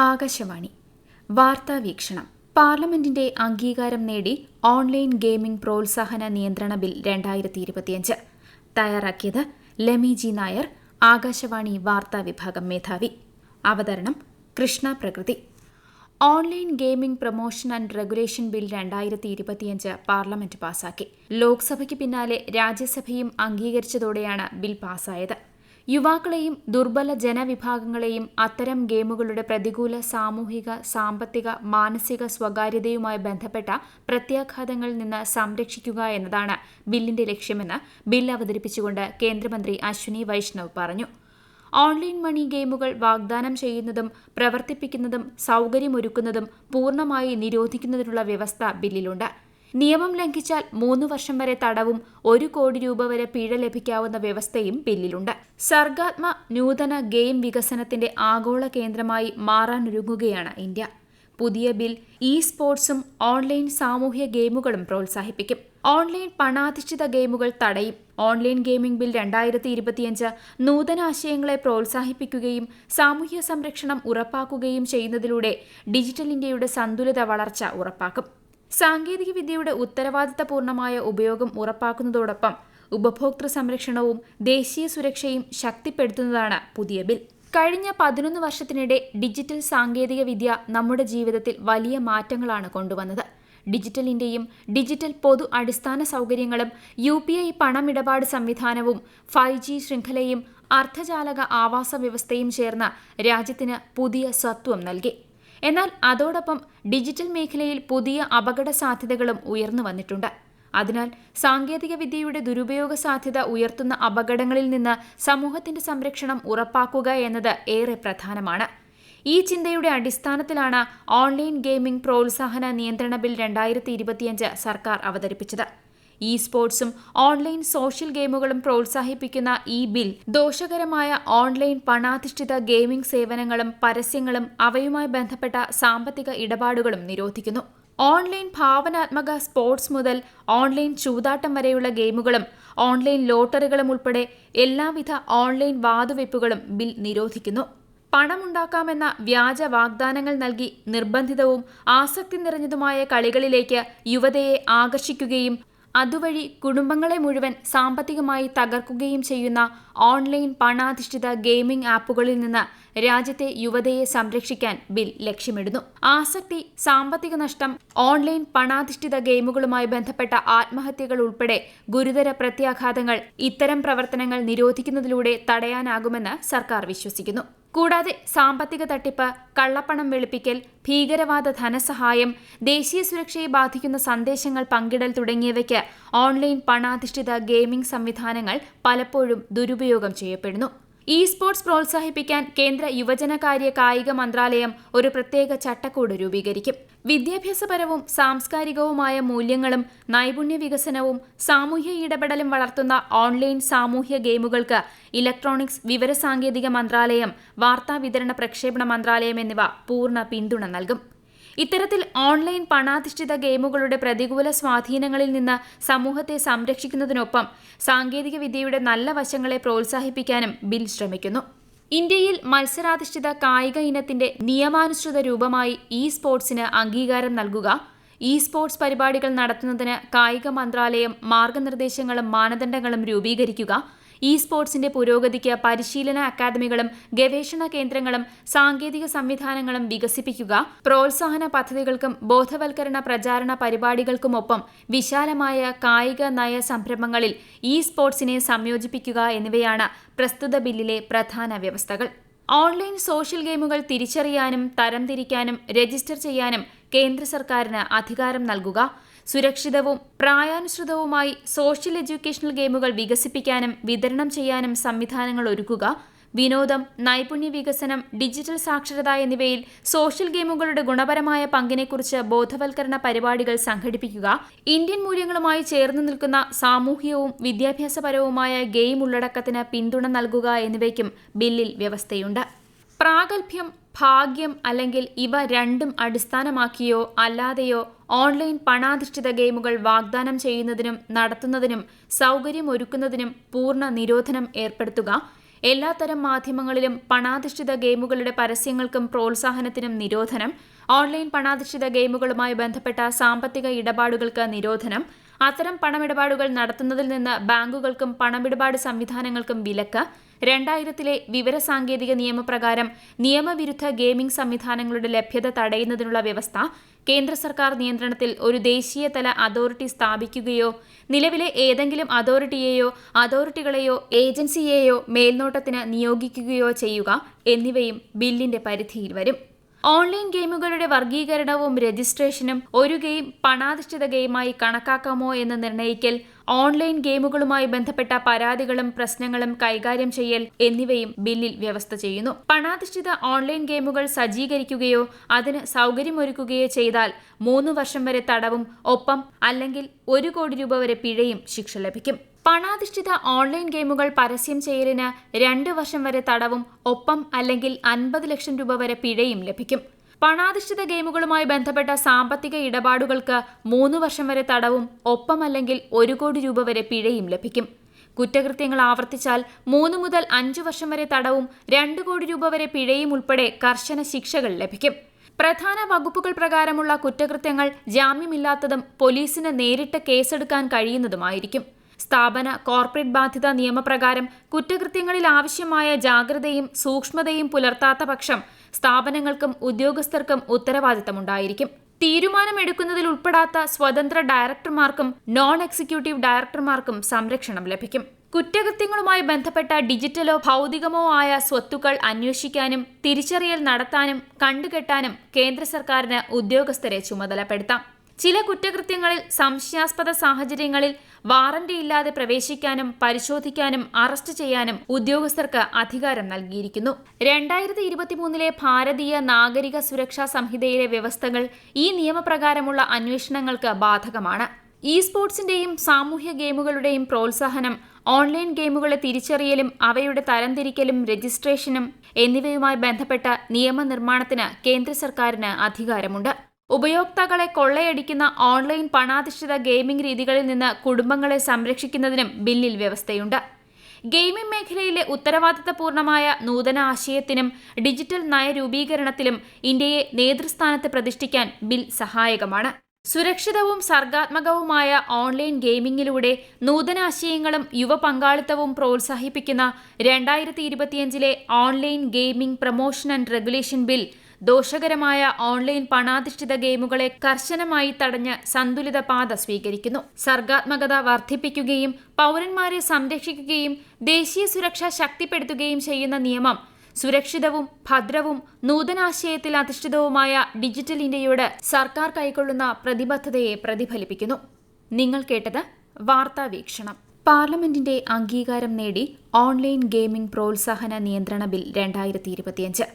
ആകാശവാണി. വാർത്താ വീക്ഷണം. പാർലമെന്റിന്റെ അംഗീകാരം നേടി ഓൺലൈൻ ഗെയിമിംഗ് പ്രോത്സാഹന നിയന്ത്രണ ബിൽ രണ്ടായിരത്തി ഇരുപത്തിയഞ്ച് തയ്യാറാക്കിയത് ലെമി ജി നായർ ആകാശവാണി വാർത്താ വിഭാഗം മേധാവി. അവതരണം Krishna Prakriti. Online gaming promotion and regulation bill രണ്ടായിരത്തി ഇരുപത്തിയഞ്ച് പാർലമെന്റ് പാസാക്കി. ലോക്സഭയ്ക്ക് പിന്നാലെ രാജ്യസഭയും അംഗീകരിച്ചതോടെയാണ് ബിൽ പാസായത്. യുവാക്കളെയും ദുർബല ജനവിഭാഗങ്ങളെയും അത്തരം ഗെയിമുകളുടെ പ്രതികൂല സാമൂഹിക സാമ്പത്തിക മാനസിക സ്വകാര്യതയുമായി ബന്ധപ്പെട്ട പ്രത്യാഘാതങ്ങളിൽ നിന്ന് സംരക്ഷിക്കുക എന്നതാണ് ബില്ലിന്റെ ലക്ഷ്യമെന്ന് ബിൽ അവതരിപ്പിച്ചുകൊണ്ട് കേന്ദ്രമന്ത്രി അശ്വിനി വൈഷ്ണവ് പറഞ്ഞു. ഓൺലൈൻ മണി ഗെയിമുകൾ വാഗ്ദാനം ചെയ്യുന്നതും പ്രവർത്തിപ്പിക്കുന്നതും സൗകര്യമൊരുക്കുന്നതും പൂർണമായി നിരോധിക്കുന്നതിനുള്ള വ്യവസ്ഥ ബില്ലിലുണ്ട്. നിയമം ലംഘിച്ചാൽ മൂന്ന് വർഷം വരെ തടവും ഒരു കോടി രൂപ വരെ പിഴ ലഭിക്കാവുന്ന വ്യവസ്ഥയും ബില്ലിലുണ്ട് സർഗാത്മ നൂതന ഗെയിം വികസനത്തിന്റെ ആഗോള കേന്ദ്രമായി മാറാനൊരുങ്ങുകയാണ് ഇന്ത്യ. പുതിയ ബിൽ ഇ സ്പോർട്സും ഓൺലൈൻ സാമൂഹ്യ ഗെയിമുകളും പ്രോത്സാഹിപ്പിക്കും. ഓൺലൈൻ പണാധിഷ്ഠിത ഗെയിമുകൾ തടയും. ഓൺലൈൻ ഗെയിമിംഗ് ബിൽ രണ്ടായിരത്തി ഇരുപത്തിയഞ്ച് നൂതന ആശയങ്ങളെ പ്രോത്സാഹിപ്പിക്കുകയും സാമൂഹ്യ സംരക്ഷണം ഉറപ്പാക്കുകയും ചെയ്യുന്നതിലൂടെ ഡിജിറ്റൽ ഇന്ത്യയുടെ സന്തുലിത വളർച്ച ഉറപ്പാക്കും. സാങ്കേതികവിദ്യയുടെ ഉത്തരവാദിത്തപൂർണമായ ഉപയോഗം ഉറപ്പാക്കുന്നതോടൊപ്പം ഉപഭോക്തൃ സംരക്ഷണവും ദേശീയ സുരക്ഷയും ശക്തിപ്പെടുത്തുന്നതാണ് പുതിയ ബിൽ. കഴിഞ്ഞ പതിനൊന്ന് വർഷത്തിനിടെ ഡിജിറ്റൽ സാങ്കേതികവിദ്യ നമ്മുടെ ജീവിതത്തിൽ വലിയ മാറ്റങ്ങളാണ് കൊണ്ടുവന്നത്. ഡിജിറ്റലിന്റെയും ഡിജിറ്റൽ പൊതു അടിസ്ഥാന സൗകര്യങ്ങളും യു പി ഐ പണമിടപാട് സംവിധാനവും ഫൈവ് ജി ശൃംഖലയും അർദ്ധചാലക ആവാസ വ്യവസ്ഥയും ചേർന്ന് രാജ്യത്തിന് പുതിയ സത്വം നൽകി. എന്നാൽ അതോടൊപ്പം ഡിജിറ്റൽ മേഖലയിൽ പുതിയ അപകട സാധ്യതകളും ഉയർന്നു വന്നിട്ടുണ്ട്. അതിനാൽ സാങ്കേതിക വിദ്യയുടെ ദുരുപയോഗ സാധ്യത ഉയർത്തുന്ന അപകടങ്ങളിൽ നിന്ന് സമൂഹത്തിന്റെ സംരക്ഷണം ഉറപ്പാക്കുക എന്നത് ഏറെ പ്രധാനമാണ്. ഈ ചിന്തയുടെ അടിസ്ഥാനത്തിലാണ് ഓൺലൈൻ ഗെയിമിംഗ് പ്രോത്സാഹന നിയന്ത്രണ ബിൽ രണ്ടായിരത്തി സർക്കാർ അവതരിപ്പിച്ചത്. ഇ സ്പോർട്സും ഓൺലൈൻ സോഷ്യൽ ഗെയിമുകളും പ്രോത്സാഹിപ്പിക്കുന്ന ഈ ബിൽ ദോഷകരമായ ഓൺലൈൻ പണാധിഷ്ഠിത ഗെയിമിംഗ് സേവനങ്ങളും പരസ്യങ്ങളും അവയുമായി ബന്ധപ്പെട്ട സാമ്പത്തിക ഇടപാടുകളും നിരോധിക്കുന്നു. ഓൺലൈൻ ഭാവനാത്മക സ്പോർട്സ് മുതൽ ഓൺലൈൻ ചൂതാട്ടം വരെയുള്ള ഗെയിമുകളും ഓൺലൈൻ ലോട്ടറികളും ഉൾപ്പെടെ എല്ലാവിധ ഓൺലൈൻ വാതുവെപ്പുകളും ബിൽ നിരോധിക്കുന്നു. പണമുണ്ടാക്കാമെന്ന വ്യാജ വാഗ്ദാനങ്ങൾ നൽകി നിർബന്ധിതവും ആസക്തി നിറഞ്ഞതുമായ കളികളിലേക്ക് യുവതയെ ആകർഷിക്കുകയും അതുവഴി കുടുംബങ്ങളെ മുഴുവൻ സാമ്പത്തികമായി തകർക്കുകയും ചെയ്യുന്ന ഓൺലൈൻ പണാധിഷ്ഠിത ഗെയിമിംഗ് ആപ്പുകളിൽ നിന്ന് രാജ്യത്തെ യുവതയെ സംരക്ഷിക്കാൻ ബിൽ ലക്ഷ്യമിടുന്നു. ആസക്തി സാമ്പത്തിക നഷ്ടം ഓൺലൈൻ പണാധിഷ്ഠിത ഗെയിമുകളുമായി ബന്ധപ്പെട്ട ആത്മഹത്യകൾ ഉൾപ്പെടെ ഗുരുതര പ്രത്യാഘാതങ്ങൾ ഇത്തരം പ്രവർത്തനങ്ങൾ നിരോധിക്കുന്നതിലൂടെ തടയാനാകുമെന്ന് സർക്കാർ വിശ്വസിക്കുന്നു. കൂടാതെ സാമ്പത്തിക തട്ടിപ്പ് കള്ളപ്പണം വെളുപ്പിക്കൽ ഭീകരവാദ ധനസഹായം ദേശീയ സുരക്ഷയെ ബാധിക്കുന്ന സന്ദേശങ്ങൾ പങ്കിടൽ തുടങ്ങിയവയ്ക്ക് ഓൺലൈൻ പണാധിഷ്ഠിത ഗെയിമിംഗ് സംവിധാനങ്ങൾ പലപ്പോഴും ദുരുപയോഗം ചെയ്യപ്പെടുന്നു. ഇ സ്പോർട്സ് പ്രോത്സാഹിപ്പിക്കാൻ കേന്ദ്ര യുവജനകാര്യ കായിക മന്ത്രാലയം ഒരു പ്രത്യേക ചട്ടക്കൂട് രൂപീകരിക്കും. വിദ്യാഭ്യാസപരവും സാംസ്കാരികവുമായ മൂല്യങ്ങളും നൈപുണ്യ വികസനവും സാമൂഹ്യ ഇടപെടലും വളർത്തുന്ന ഓൺലൈൻ സാമൂഹ്യ ഗെയിമുകൾക്ക് ഇലക്ട്രോണിക്സ് വിവരസാങ്കേതിക മന്ത്രാലയം വാർത്താവിതരണ പ്രക്ഷേപണ മന്ത്രാലയം എന്നിവ പൂർണ പിന്തുണ നൽകും. ഇത്തരത്തിൽ ഓൺലൈൻ പണാധിഷ്ഠിത ഗെയിമുകളുടെ പ്രതികൂല സ്വാധീനങ്ങളിൽ നിന്ന് സമൂഹത്തെ സംരക്ഷിക്കുന്നതിനൊപ്പം സാങ്കേതിക വിദ്യയുടെ നല്ല വശങ്ങളെ പ്രോത്സാഹിപ്പിക്കാനും ബിൽ ശ്രമിക്കുന്നു. ഇന്ത്യയിൽ മത്സരാധിഷ്ഠിത കായിക ഇനത്തിന്റെ നിയമാനുസൃത രൂപമായി ഇ സ്പോർട്സിന് അംഗീകാരം നൽകുക. ഇ സ്പോർട്സ് പരിപാടികൾ നടത്തുന്നതിന് കായിക മന്ത്രാലയം മാർഗനിർദ്ദേശങ്ങളും മാനദണ്ഡങ്ങളും രൂപീകരിക്കുക. ഇ സ്പോർട്സിന്റെ പുരോഗതിക്ക് പരിശീലന അക്കാദമികളും ഗവേഷണ കേന്ദ്രങ്ങളും സാങ്കേതിക സംവിധാനങ്ങളും വികസിപ്പിക്കുക പ്രോത്സാഹന പദ്ധതികൾക്കും ബോധവൽക്കരണ പ്രചാരണ പരിപാടികൾക്കുമൊപ്പം വിശാലമായ കായിക നയ സംരംഭങ്ങളിൽ ഇ സ്പോർട്സിനെ സംയോജിപ്പിക്കുക എന്നിവയാണ് പ്രസ്തുത ബില്ലിലെ പ്രധാന വ്യവസ്ഥകൾ. ഓൺലൈൻ സോഷ്യൽ ഗെയിമുകൾ തിരിച്ചറിയാനും തരംതിരിക്കാനും രജിസ്റ്റർ ചെയ്യാനും കേന്ദ്ര സർക്കാരിന് അധികാരം നൽകുക സുരക്ഷിതവും പ്രായാനുസൃതവുമായി സോഷ്യൽ എഡ്യൂക്കേഷണൽ ഗെയിമുകൾ വികസിപ്പിക്കാനും വിതരണം ചെയ്യാനും സംവിധാനങ്ങൾ ഒരുക്കുക വിനോദം നൈപുണ്യ വികസനം ഡിജിറ്റൽ സാക്ഷരത എന്നിവയിൽ സോഷ്യൽ ഗെയിമുകളുടെ ഗുണപരമായ പങ്കിനെക്കുറിച്ച് ബോധവൽക്കരണ പരിപാടികൾ സംഘടിപ്പിക്കുക ഇന്ത്യൻ മൂല്യങ്ങളുമായി ചേർന്ന് നിൽക്കുന്ന സാമൂഹ്യവും വിദ്യാഭ്യാസപരവുമായ ഗെയിം ഉള്ളടക്കത്തിന് പിന്തുണ നൽകുക എന്നിവയ്ക്കും ബില്ലിൽ വ്യവസ്ഥയുണ്ട്. പ്രാഗൽഭ്യം ഭാഗ്യം അല്ലെങ്കിൽ ഇവ രണ്ടും അടിസ്ഥാനമാക്കിയോ അല്ലാതെയോ ഓൺലൈൻ പണാധിഷ്ഠിത ഗെയിമുകൾ വാഗ്ദാനം ചെയ്യുന്നതിനും നടത്തുന്നതിനും സൗകര്യമൊരുക്കുന്നതിനും പൂർണ നിരോധനം ഏർപ്പെടുത്തുക. എല്ലാത്തരം മാധ്യമങ്ങളിലും പണാധിഷ്ഠിത ഗെയിമുകളുടെ പരസ്യങ്ങൾക്കും പ്രോത്സാഹനത്തിനും നിരോധനം. ഓൺലൈൻ പണാധിഷ്ഠിത ഗെയിമുകളുമായി ബന്ധപ്പെട്ട സാമ്പത്തിക ഇടപാടുകൾക്ക് നിരോധനം. അത്തരം പണമിടപാടുകൾ നടത്തുന്നതിൽ നിന്ന് ബാങ്കുകൾക്കും പണമിടപാട് സംവിധാനങ്ങൾക്കും വിലക്ക്. രണ്ടായിരത്തിലെ വിവരസാങ്കേതിക നിയമപ്രകാരം നിയമവിരുദ്ധ ഗെയിമിംഗ് സംവിധാനങ്ങളുടെ ലഭ്യത തടയുന്നതിനുള്ള വ്യവസ്ഥ കേന്ദ്ര സർക്കാർ നിയന്ത്രണത്തിൽ ഒരു ദേശീയതല അതോറിറ്റി സ്ഥാപിക്കുകയോ നിലവിലെ ഏതെങ്കിലും അതോറിറ്റിയെയോ അതോറിറ്റികളെയോ ഏജൻസിയെയോ മേൽനോട്ടത്തിന് നിയോഗിക്കുകയോ ചെയ്യുക എന്നിവയും ബില്ലിന്റെ പരിധിയിൽ വരും. ഓൺലൈൻ ഗെയിമുകളുടെ വർഗീകരണവും രജിസ്ട്രേഷനും ഒരു ഗെയിം പണാധിഷ്ഠിത ഗെയിമായി കണക്കാക്കാമോ എന്ന് നിർണയിക്കൽ ഓൺലൈൻ ഗെയിമുകളുമായി ബന്ധപ്പെട്ട പരാതികളും പ്രശ്നങ്ങളും കൈകാര്യം ചെയ്യൽ എന്നിവയും ബില്ലിൽ വ്യവസ്ഥ ചെയ്യുന്നു. പണാധിഷ്ഠിത ഓൺലൈൻ ഗെയിമുകൾ സജ്ജീകരിക്കുകയോ അതിന് സൗകര്യമൊരുക്കുകയോ ചെയ്താൽ മൂന്ന് വർഷം വരെ തടവും ഒപ്പം അല്ലെങ്കിൽ ഒരു കോടി രൂപ വരെ പിഴയും ശിക്ഷ ലഭിക്കും. പണാധിഷ്ഠിത ഓൺലൈൻ ഗെയിമുകൾ പരസ്യം ചെയ്യലിന് രണ്ട് വർഷം വരെ തടവും ഒപ്പം അല്ലെങ്കിൽ അൻപത് ലക്ഷം രൂപ വരെ പിഴയും ലഭിക്കും. പണാധിഷ്ഠിത ഗെയിമുകളുമായി ബന്ധപ്പെട്ട സാമ്പത്തിക ഇടപാടുകൾക്ക് മൂന്ന് വർഷം വരെ തടവും ഒപ്പം അല്ലെങ്കിൽ ഒരു കോടി രൂപ വരെ പിഴയും ലഭിക്കും. കുറ്റകൃത്യങ്ങൾ ആവർത്തിച്ചാൽ മൂന്ന് മുതൽ അഞ്ച് വർഷം വരെ തടവും രണ്ട് കോടി രൂപ വരെ പിഴയും ഉൾപ്പെടെ കർശന ശിക്ഷകൾ ലഭിക്കും. പ്രധാന വകുപ്പുകൾ പ്രകാരമുള്ള കുറ്റകൃത്യങ്ങൾ ജാമ്യമില്ലാത്തതും പോലീസിന് നേരിട്ട് കേസെടുക്കാൻ കഴിയുന്നതുമായിരിക്കും. സ്ഥാപന കോർപ്പറേറ്റ് ബാധ്യത നിയമപ്രകാരം കുറ്റകൃത്യങ്ങളിൽ ആവശ്യമായ ജാഗ്രതയും സൂക്ഷ്മതയും പുലർത്താത്ത പക്ഷം സ്ഥാപനങ്ങൾക്കും ഉദ്യോഗസ്ഥർക്കും ഉത്തരവാദിത്തമുണ്ടായിരിക്കും. തീരുമാനമെടുക്കുന്നതിൽ ഉൾപ്പെടാത്ത സ്വതന്ത്ര ഡയറക്ടർമാർക്കും നോൺ എക്സിക്യൂട്ടീവ് ഡയറക്ടർമാർക്കും സംരക്ഷണം ലഭിക്കും. കുറ്റകൃത്യങ്ങളുമായി ബന്ധപ്പെട്ട ഡിജിറ്റലോ ഭൗതികമോ ആയ സ്വത്തുക്കൾ അന്വേഷിക്കാനും തിരിച്ചറിയൽ നടത്താനും കണ്ടുകെട്ടാനും കേന്ദ്ര സർക്കാരിന് ഉദ്യോഗസ്ഥരെ ചുമതലപ്പെടുത്താം. ചില കുറ്റകൃത്യങ്ങളിൽ സംശയാസ്പദ സാഹചര്യങ്ങളിൽ വാറന്റി ഇല്ലാതെ പ്രവേശിക്കാനും പരിശോധിക്കാനും അറസ്റ്റ് ചെയ്യാനും ഉദ്യോഗസ്ഥർക്ക് അധികാരം നൽകിയിരിക്കുന്നു. രണ്ടായിരത്തി ഇരുപത്തിമൂന്നിലെ ഭാരതീയ നാഗരിക സുരക്ഷാ സംഹിതയിലെ വ്യവസ്ഥകൾ ഈ നിയമപ്രകാരമുള്ള അന്വേഷണങ്ങൾക്ക് ബാധകമാണ്. ഇ സ്പോർട്സിന്റെയും സാമൂഹ്യ ഗെയിമുകളുടെയും പ്രോത്സാഹനം ഓൺലൈൻ ഗെയിമുകളെ തിരിച്ചറിയലും അവയുടെ തരംതിരിക്കലും രജിസ്ട്രേഷനും എന്നിവയുമായി ബന്ധപ്പെട്ട നിയമനിർമ്മാണത്തിന് കേന്ദ്ര സർക്കാരിന് അധികാരമുണ്ട്. ഉപയോക്താക്കളെ കൊള്ളയടിക്കുന്ന ഓൺലൈൻ പണാധിഷ്ഠിത ഗെയിമിംഗ് രീതികളിൽ നിന്ന് കുടുംബങ്ങളെ സംരക്ഷിക്കുന്നതിനും ബില്ലിൽ വ്യവസ്ഥയുണ്ട്. ഗെയിമിംഗ് മേഖലയിലെ ഉത്തരവാദിത്തപൂർണമായ നൂതന ആശയത്തിനും ഡിജിറ്റൽ നയരൂപീകരണത്തിലും ഇന്ത്യയെ നേതൃസ്ഥാനത്ത് പ്രതിഷ്ഠിക്കാൻ ബിൽ സഹായകമാണ്. സുരക്ഷിതവും സർഗാത്മകവുമായ ഓൺലൈൻ ഗെയിമിംഗിലൂടെ നൂതനാശയങ്ങളും യുവ പങ്കാളിത്തവും പ്രോത്സാഹിപ്പിക്കുന്ന രണ്ടായിരത്തി ഇരുപത്തിയഞ്ചിലെ online gaming promotion and regulation bill ദോഷകരമായ ഓൺലൈൻ പണാധിഷ്ഠിത ഗെയിമുകളെ കർശനമായി തടഞ്ഞ് സന്തുലിത പാത സ്വീകരിക്കുന്നു. സർഗാത്മകത വർദ്ധിപ്പിക്കുകയും പൗരന്മാരെ സംരക്ഷിക്കുകയും ദേശീയ സുരക്ഷ ശക്തിപ്പെടുത്തുകയും ചെയ്യുന്ന നിയമം സുരക്ഷിതവും ഭദ്രവും നൂതനാശയത്തിൽ അധിഷ്ഠിതവുമായ ഡിജിറ്റൽ ഇന്ത്യയോട് സർക്കാർ കൈക്കൊള്ളുന്ന പ്രതിബദ്ധതയെ പ്രതിഫലിപ്പിക്കുന്നു. നിങ്ങൾ കേട്ടത് വാർത്താ വീക്ഷണം. പാർലമെന്റിന്റെ അംഗീകാരം നേടി ഓൺലൈൻ ഗെയിമിംഗ് പ്രോത്സാഹന നിയന്ത്രണ ബിൽ രണ്ടായിരത്തി ഇരുപത്തിയഞ്ച്.